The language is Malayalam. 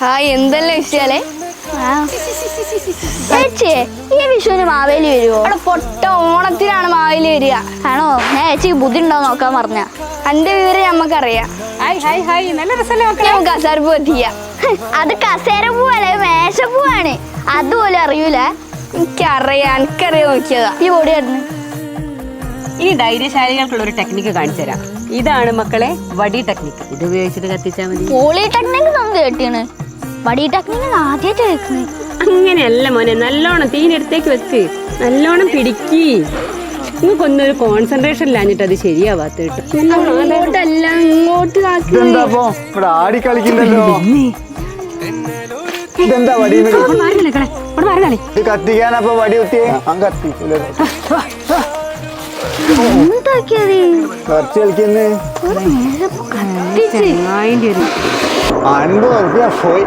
ഹായ് എന്തെല്ലാം വിഷയാലേ? ചേച്ചിയെ ഈ വിഷുവിന് മാവേലി വരുവോ? അവിടെ പൊട്ട ഓണത്തിനാണ് മാവേലി വരിക. ആണോ? ഞാൻ ചേച്ചിക്ക് ബുദ്ധി ഉണ്ടോ നോക്കാൻ പറഞ്ഞ എന്റെ വിവരം നമ്മക്കറിയാം ഹായ് ഹായ് ഹായ്. നല്ല രസമല്ലേ മക്കളെ? നമുക്ക് അസാർപ്പ് എത്തിക്കാം. അത് കസേര പൂവല്ലേ മേശപ്പൂവാണ്. അതുപോലും അറിയൂല. എനിക്കറിയാം എനിക്കറിയാം നോക്കിയതാ. ഈ ഓടി ഓടിയായിരുന്നു ഇനി ധൈര്യശാലികൾക്കുള്ള ഒരു ടെക്നിക്ക് കാണിച്ചു തരാം. ഇതാണ് മക്കളെ വടി ടെക്നിക്ക് ഇത് ഉപയോഗിച്ചിട്ട് കത്തിച്ചാൽ മതി. പോളി ടെക്നിക്ക് നമുക്ക് കേട്ടിയാണ് ആദ്യമായിട്ട് കേൾക്കുന്നത് അങ്ങനെയല്ല മോനെ നല്ലോണം തീനെടുത്തേക്ക് വെക്ക്. നല്ലോണം പിടിക്കി. നിങ്ങൾക്കൊന്നൊരു കോൺസെൻട്രേഷൻ ഇല്ലാഞ്ഞിട്ട് അത് ശരിയാവാത്ത ഇങ്ങോട്ടല്ല ഇങ്ങോട്ട് ആക്കി. ഇതെന്താ അപ്പൊ ഇവിടെ ആടി കളിക്കണ്ടല്ലോ ഇതെന്താ വടി ഇത് കത്തിക്കാനപ്പൊ വടി കുത്തിയേ? ഞാൻ കത്തിക്കൂല. എന്താക്കിയത്? കുറച്ച് കളിക്കുന്നേ ചങ്ങായിന്റെ ഒരു അൻപത് ഉറുപ്പ്യ പോയി.